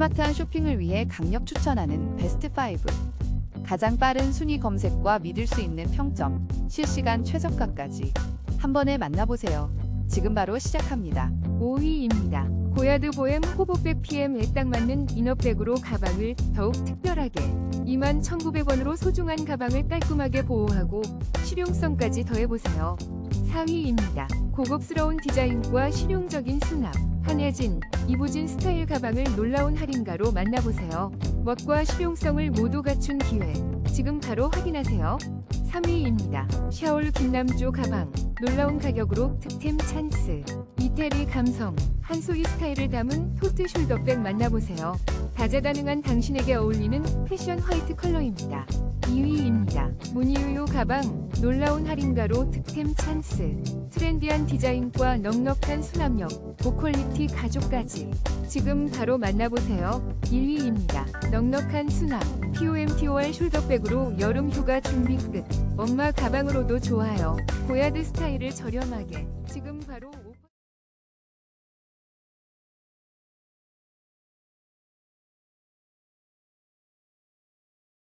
스마트한 쇼핑을 위해 강력 추천하는 베스트 5. 가장 빠른 순위 검색과 믿을 수 있는 평점, 실시간 최저가까지 한 번에 만나보세요. 지금 바로 시작합니다. 5위입니다. 고야드 보엠 호보백 PM에 딱 맞는 이너백으로 가방을 더욱 특별하게 21,900원으로 소중한 가방을 깔끔하게 보호하고 실용성까지 더해보세요. 4위입니다. 고급스러운 디자인과 실용적인 수납, 한혜진, 이부진 스타일 가방을 놀라운 할인가로 만나보세요. 멋과 실용성을 모두 갖춘 기회. 지금 바로 확인하세요. 3위입니다. 샤올 김남조 가방. 놀라운 가격으로 득템 찬스. 이태리 감성, 한소희 스타일을 담은 토트 숄더백 만나보세요. 다재다능한 당신에게 어울리는 패션 화이트 컬러입니다. 2위입니다. 무늬우유 가방, 놀라운 할인가로 득템 찬스. 트렌디한 디자인과 넉넉한 수납력, 고퀄리티 가죽까지. 지금 바로 만나보세요. 1위입니다. 넉넉한 수납, POMTOR 숄더백으로 여름 휴가 준비 끝. 엄마 가방으로도 좋아요. 고야드 스타일을 저렴하게. 지금 바로